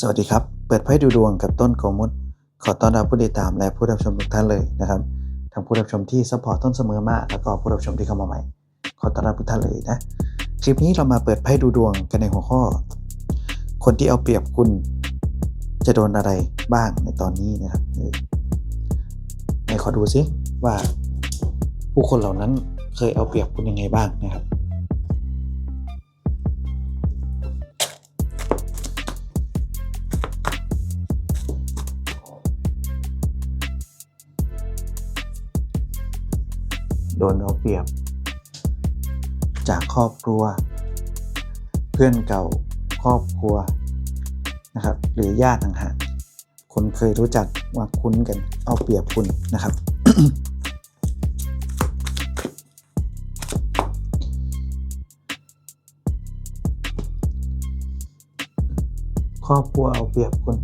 สวัสดีครับ เปิดไพ่ดูดวงกับต้นโกมุตขอต้อนรับผู้ติดตามและผู้รับชมทุกท่านเลยนะครับ ทั้งผู้รับชมที่ซัพพอร์ตต้นเสมอมาแล้วก็ผู้รับชมที่เข้ามาใหม่ ขอต้อนรับทุกท่านเลยนะ คลิปนี้เรามาเปิดไพ่ดูดวงกันในหัวข้อ คนที่เอาเปรียบคุณ จะโดนอะไรบ้างในตอนนี้นะครับเออไหนขอดูซิว่าผู้คนเหล่านั้นเคยเอาเปรียบคุณยังไงบ้างนะครับ ดนเอาเปรียบ จากครอบครัว เพื่อนเก่าครอบครัวนะครับหรือญาติห่างๆคนเคยรู้จักว่าคุ้นกันเอาเปรียบคุณนะครับ ครอบครัวเอาเปรียบคุณ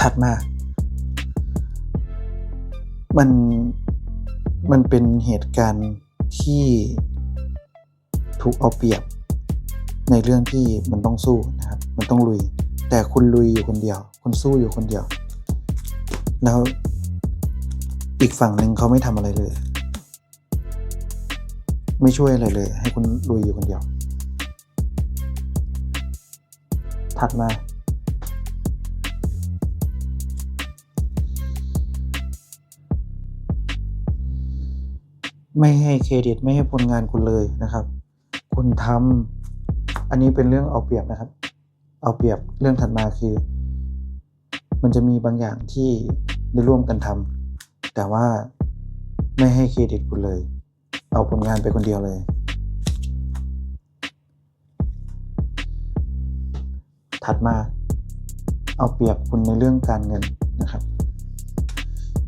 ถัดมา มัน มันเป็นเหตุการณ์ที่ถูกเอาเปรียบ ในเรื่องที่มันต้องสู้นะครับ มันต้องลุย แต่คุณลุยอยู่คนเดียว คุณสู้อยู่คนเดียว แล้วอีกฝั่งหนึ่งเขาไม่ทำอะไรเลย ไม่ช่วยอะไรเลย ให้คุณลุยอยู่คนเดียว ถัดมา ไม่ให้เครดิตไม่ให้ผลงานคุณเลยนะครับ คุณทำอันนี้เป็นเรื่องเอาเปรียบนะครับ เอาเปรียบเรื่องถัดมาคือ มันจะมีบางอย่างที่ได้ร่วมกันทำแต่ว่าไม่ให้เครดิตคุณเลย เอาผลงานไปคนเดียวเลย ถัดมาเอาเปรียบคุณในเรื่องการเงินนะครับ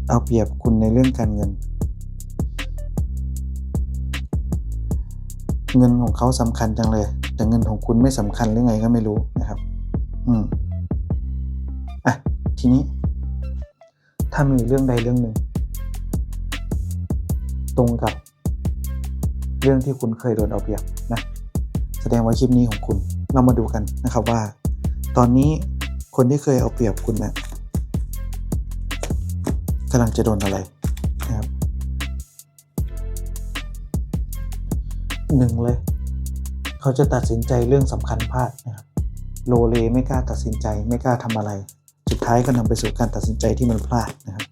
เอาเปรียบคุณในเรื่องการเงิน เงินของเขาสำคัญจังเลย แต่เงินของคุณไม่สำคัญหรือไงก็ไม่รู้นะครับ อืมอะทีนี้ ถ้ามีเรื่องใดเรื่องหนึ่ง ตรงกับ เรื่องที่คุณเคยโดนเอาเปรียบนะ แสดงว่าคลิปนี้ของคุณเรามาดูกันนะครับว่า ตอนนี้คนที่เคยเอาเปรียบคุณนะกำลังจะโดนอะไรนะครับหนึ่งเลย เขาจะตัดสินใจเรื่องสำคัญพลาดนะครับ โลเลไม่กล้าตัดสินใจไม่กล้าทำอะไร สุดท้ายก็นำไปสู่การตัดสินใจที่มันพลาดนะครับ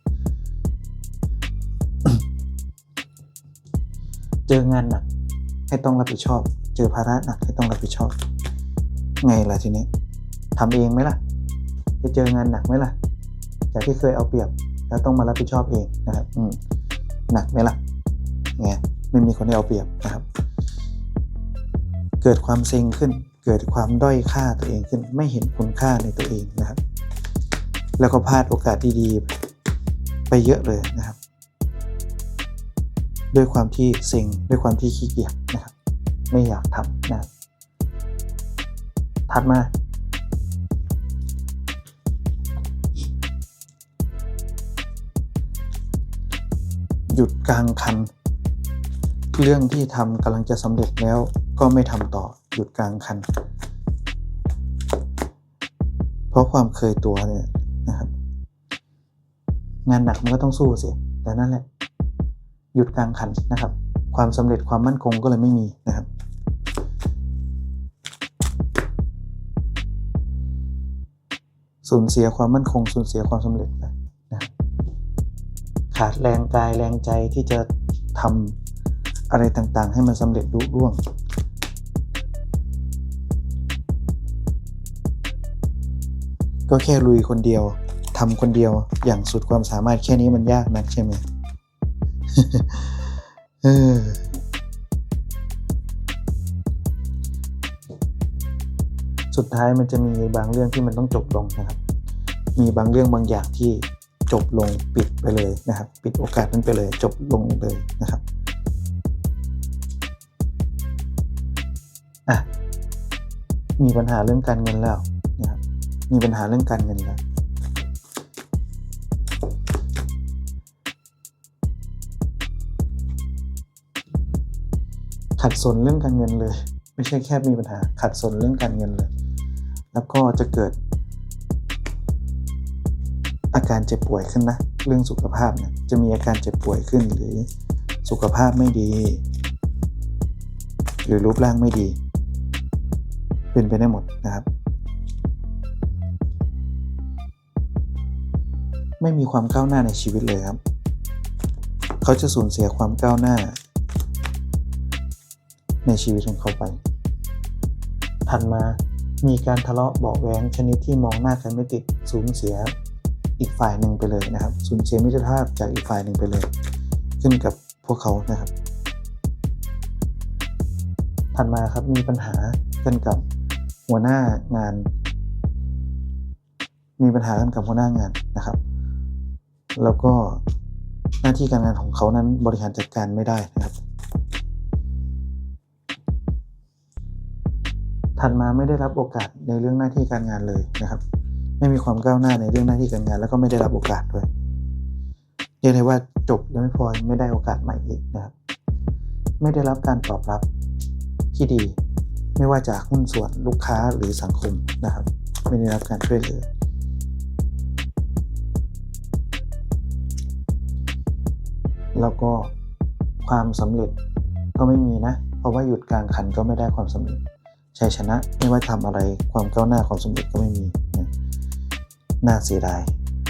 เจองานหนักให้ต้องรับผิดชอบ เจอภาระหนักให้ต้องรับผิดชอบ ไงล่ะทีนี้ ทำเองไหมล่ะ จะเจองานหนักไหมล่ะ จากที่เคยเอาเปรียบแล้วต้องมารับผิดชอบเองนะครับอืมหนักไหมล่ะไงไม่มีคนที่เอาเปรียบนะครับ เกิดความเซ็งขึ้น เกิดความด้อยค่าตัวเองขึ้น ไม่เห็นคุณค่าในตัวเองนะครับ แล้วก็พลาดโอกาสดีๆ ไปเยอะเลยนะครับ ด้วยความที่เซ็งด้วยความที่ขี้เกียจนะครับ ไม่อยากทำนะถัดมา หยุดกลางคัน เรื่องที่ทำกำลังจะสำเร็จแล้วก็ไม่ทำต่อหยุดกลางคัน เพราะความเคยตัวเนี่ยนะครับ งานหนักมันก็ต้องสู้สิแต่นั่นแหละ หยุดกลางคันนะครับ ความสำเร็จความมั่นคงก็เลยไม่มีนะครับสูญเสียความมั่นคงสูญเสียความสำเร็จไป ขาดแรงกายแรงใจที่จะทำอะไรต่างๆ ให้มันสำเร็จลุล่วง ก็แค่ลุยคนเดียวทำคนเดียวอย่างสุดความสามารถแค่นี้มันยากนักใช่ไหมเออสุดท้ายมันจะมีบางเรื่องที่มันต้องจบลงนะครับ มีบางเรื่องบางอย่างที่ จบลงปิดไปเลยนะครับ ปิดโอกาสนั้นไปเลย จบลงเลยนะครับอะมีปัญหาเรื่องการเงินแล้วนะครับมีปัญหาเรื่องการเงินแล้วขัดสนเรื่องการเงินเลย ไม่ใช่แค่มีปัญหาขัดสนเรื่องการเงินเลย แล้วก็จะเกิด อาการเจ็บป่วยขึ้นนะ เรื่องสุขภาพเนี่ยจะมีอาการเจ็บป่วยขึ้นหรือสุขภาพไม่ดี หรือรูปร่างไม่ดี เป็นไปได้หมดนะครับ ไม่มีความก้าวหน้าในชีวิตเลยครับ เขาจะสูญเสียความก้าวหน้า ในชีวิตของเขาไป ถัดมามีการทะเลาะเบาะแว้งชนิดที่มองหน้ากันไม่ติดสูญเสีย อีกฝ่ายหนึ่งไปเลยนะครับสูญเสียมิตรภาพจากอีกฝ่ายหนึ่งไปเลย ขึ้นกับพวกเขานะครับ ถัดมาครับมีปัญหากันกับหัวหน้างาน มีปัญหากันกับหัวหน้างานนะครับ แล้วก็หน้าที่การงานของเขานั้นบริหารจัดการไม่ได้นะครับ ถัดมาไม่ได้รับโอกาสในเรื่องหน้าที่การงานเลยนะครับ ไม่มีความก้าวหน้าในเรื่องหน้าที่การงาน แล้วก็ไม่ได้รับโอกาสด้วยเรียกได้ว่าจบแล้วไม่พอไม่ได้โอกาสใหม่อีกนะครับ ไม่ได้รับการตอบรับที่ดี ไม่ว่าจากหุ้นส่วนลูกค้าหรือสังคมนะครับ ไม่ได้รับการช่วยเหลือแล้วก็ความสำเร็จก็ไม่มีนะ เพราะว่าหยุดกลางคันก็ไม่ได้ความสำเร็จชัยชนะไม่ว่าทำอะไรความก้าวหน้าความสำเร็จก็ไม่มีนะ น่าเสียดาย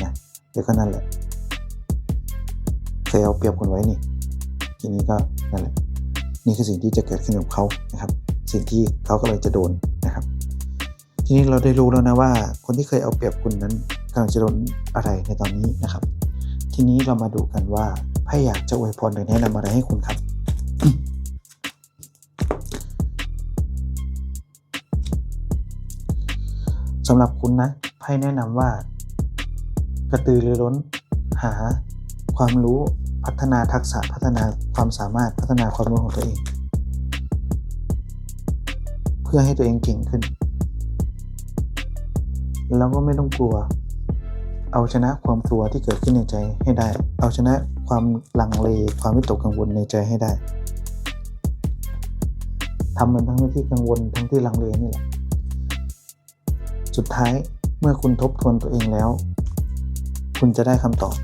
นะเดี๋ยวก็นั่นแหละเคยเอาเปรียบคนไว้นี่ ทีนี้ก็นั่นแหละ นี่คือสิ่งที่จะเกิดขึ้นกับเขานะครับ สิ่งที่เขาก็เลยจะโดนนะครับ ทีนี้เราได้รู้แล้วนะว่า คนที่เคยเอาเปรียบคุณนั้นกำลังจะโดนอะไรในตอนนี้นะครับ ทีนี้เรามาดูกันว่าไพ่อยากจะอวยพรหรือแนะนำอะไรให้คุณครับสำหรับคุณนะ ไพ่แนะนำว่า กระตือรือร้น หา ความรู้พัฒนาทักษะพัฒนาความสามารถพัฒนาความรู้ของตัวเอง เพื่อให้ตัวเองเก่งขึ้น แล้วก็ไม่ต้องกลัว เอาชนะความกลัวที่เกิดขึ้นในใจให้ได้ เอาชนะความลังเลความวิตกกังวลในใจให้ได้ทำมันทั้งที่กังวลทั้งที่ลังเลนี่แหละ สุดท้าย เมื่อคุณทบทวนตัวเองแล้ว คุณจะได้คำตอบ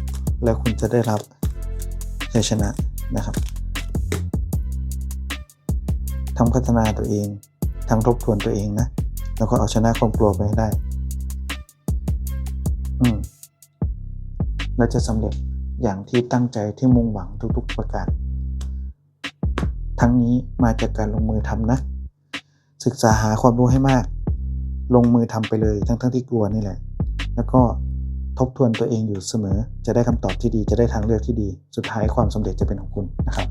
และคุณจะได้รับชัยชนะนะครับทั้งพัฒนาตัวเองทั้งทบทวนตัวเองนะ แล้วก็เอาชนะความกลัวไปให้ได้ อืมและจะสำเร็จอย่างที่ตั้งใจที่มุ่งหวังทุกๆประการ ทั้งนี้มาจากการลงมือทำนะ ศึกษาหาความรู้ให้มาก ลงมือทำไปเลยทั้งทั้งๆที่กลัวนี่แหละ แล้วก็ทบทวนตัวเองอยู่เสมอ จะได้คำตอบที่ดีจะได้ทางเลือกที่ดี สุดท้ายความสำเร็จจะเป็นของคุณนะครับ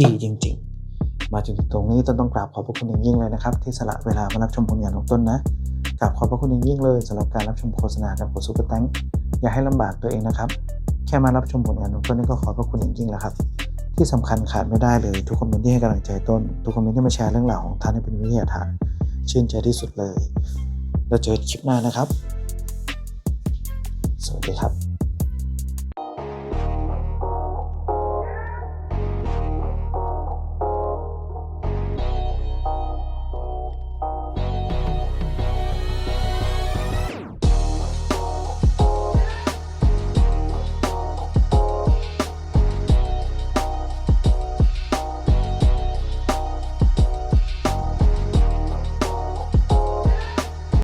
ดีจริง ๆ มาจนถึงตรงนี้ต้นต้องกราบขอบพระคุณอย่างยิ่งเลยนะครับ ที่สละเวลามารับชมผลงานของต้นนะกราบขอบพระคุณอย่างยิ่งเลยสำหรับการรับชมโฆษณากับกดซุปเปอร์แตงอย่าให้ลำบากตัวเองนะครับ แค่มารับชมผลงานของต้นนี่ก็ขอบพระคุณอย่างยิ่งแล้วครับที่สำคัญขาดไม่ได้เลยทุกคอมเมนต์ที่ให้กำลังใจต้น ทุกคอมเมนต์ที่มาแชร์เรื่องราวของท่านให้เป็นวิทยาทาน ชื่นใจที่สุดเลย เราเจอกันคลิปหน้านะครับ สวัสดีครับ